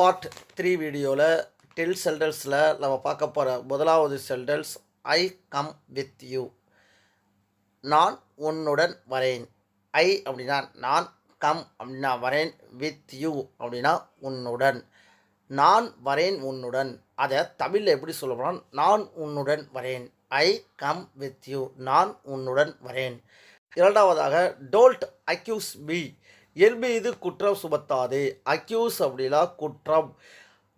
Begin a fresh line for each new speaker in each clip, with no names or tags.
Part three வீடியோவில் டெல் செல்டல்ஸில் நம்ம பார்க்க போகிற முதலாவது செல்டல்ஸ் ஐ கம் வித் யூ நான் உன்னுடன் வரேன். ஐ அப்படின்னா நான் கம் அப்படின்னா வரேன் வித் யூ அப்படின்னா உன்னுடன். நான் வரேன் உன்னுடன். அதை தமிழில் எப்படி சொல்லணும்னா நான் உன்னுடன் வரேன். ஐ கம் வித் யூ நான் உன்னுடன் வரேன். இரண்டாவதாக டோல்ட் அக்யூஸ் பி என் மீது குற்றம் சுமத்தாதே. அக்யூஸ் அப்படின்னா குற்றம்.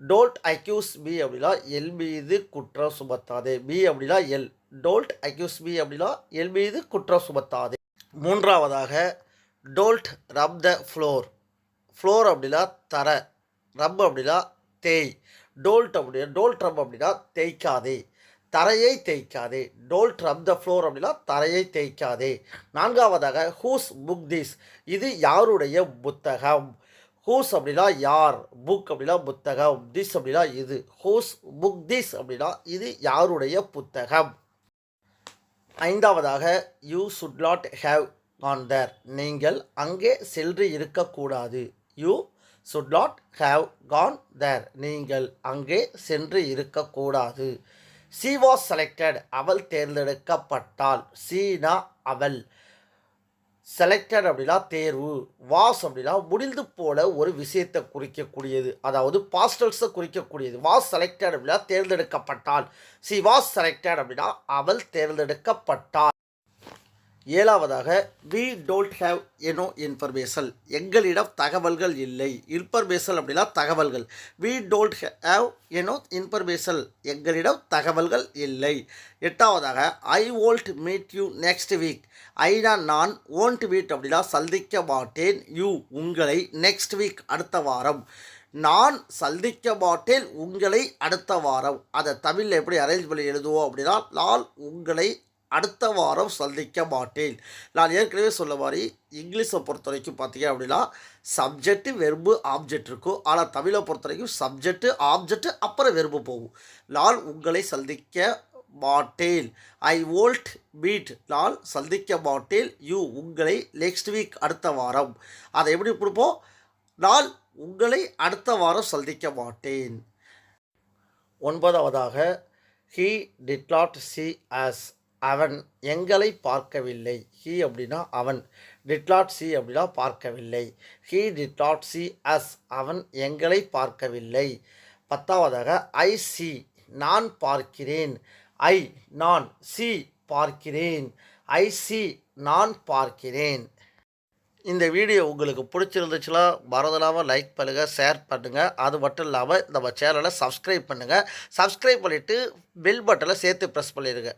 டோல்ட் அக்யூஸ் மீ அப்படின்னா எல் மீது குற்றம் சுமத்தாதே. மீ அப்படின்னா எல். டோல்ட் அக்யூஸ் மீ அப்படின்னா எல் மீது குற்றம் சுமத்தாதே. மூன்றாவதாக don't rub the floor floor அப்படின்னா தர. ரப் அப்படின்னா தேய். டோல்ட் அப்படின்னா டோல்ட் ரப் அப்படின்னா தேய்க்காதே. தரையை தேய்க்காதே. டோல்ட் ரப் த ஃப்ளோர் அப்படின்னா தரையை தேய்க்காதே. நான்காவதாக ஹூஸ் புக் திஸ் இது யாருடைய புத்தகம்? ஹூஸ் அப்படின்னா யார்? புக் அப்படின்னா புத்தகம். திஸ் அப்படின்னா இது. ஹூஸ் புக் திஸ் அப்படின்னா இது யாருடைய புத்தகம்? ஐந்தாவதாக you should not have gone there. நீங்கள் அங்கே சென்று இருக்கக்கூடாது. You should not have gone there. நீங்கள் அங்கே சென்று இருக்கக்கூடாது. சி வாஸ் செலக்டட் அவள் தேர்ந்தெடுக்கப்பட்டாள். சீனா அவள் செலக்டட் அப்படின்னா தேர்வு. வாஸ் அப்படின்னா முடிந்து போல ஒரு விஷயத்தை குறிக்கக்கூடியது. அதாவது பாஸ்டல்ஸை குறிக்கக்கூடியது. வாஸ் செலக்டட் அப்படின்னா தேர்ந்தெடுக்கப்பட்டாள். சி வாஸ் செலக்டட் அப்படின்னா அவள் தேர்ந்தெடுக்கப்பட்டாள். ஏழாவதாக we don't have any information எங்களிடம் தகவல்கள் இல்லை. இன்ஃபர்மேஷன் அப்படின்னா தகவல்கள். We don't have any information எங்களிடம் தகவல்கள் இல்லை. எட்டாவதாக I won't meet you next week Aina நான் ஓன்ட் மீட் அப்படின்னா சந்திக்க மாட்டேன். யூ உங்களை நெக்ஸ்ட் வீக் அடுத்த வாரம். நான் சந்திக்க மாட்டேன் உங்களை அடுத்த வாரம். அதை தமிழில் எப்படி அரேஞ்ச் பண்ணி எழுதுவோம் அப்படின்னா நான் உங்களை அடுத்த வாரம் சந்திக்க மாட்டேன் நான் ஏற்கனவே சொல்ல மாதிரி இங்கிலீஷை பொறுத்த வரைக்கும் பார்த்தீங்க அப்படின்னா சப்ஜெக்ட்டு வெறும்பு ஆப்ஜெக்ட் இருக்கும். ஆனால் தமிழை பொறுத்த வரைக்கும் சப்ஜெக்ட்டு ஆப்ஜெக்ட்டு அப்புறம் வெறும்பு போகும். நான் உங்களை சந்திக்க மாட்டேன். ஐ வோல்ட் மீட் நான் சந்திக்க மாட்டேன். யூ உங்களை நெக்ஸ்ட் வீக் அடுத்த வாரம். அதை எப்படி கொடுப்போம் நான் உங்களை அடுத்த வாரம் சந்திக்க மாட்டேன். ஒன்பதாவதாக he did not see us அவன் எங்களை பார்க்கவில்லை. ஹீ அப்படின்னா அவன். டிட் நாட் சி அப்படின்னா பார்க்கவில்லை. He did not see us அவன் எங்களை பார்க்கவில்லை. பத்தாவதாக ஐ சி நான் பார்க்கிறேன். ஐ நான் சி பார்க்கிறேன். ஐ சி நான் பார்க்கிறேன். இந்த வீடியோ உங்களுக்கு பிடிச்சிருந்துச்சுன்னா மறந்துடாமல் லைக் பண்ணுங்கள் ஷேர் பண்ணுங்கள் அது மட்டும் இல்லாமல் நம்ம சேனலை சப்ஸ்கிரைப் பண்ணுங்கள் சப்ஸ்கிரைப் பண்ணிவிட்டு பெல் பட்டனை சேர்த்து ப்ரெஸ் பண்ணிடுங்க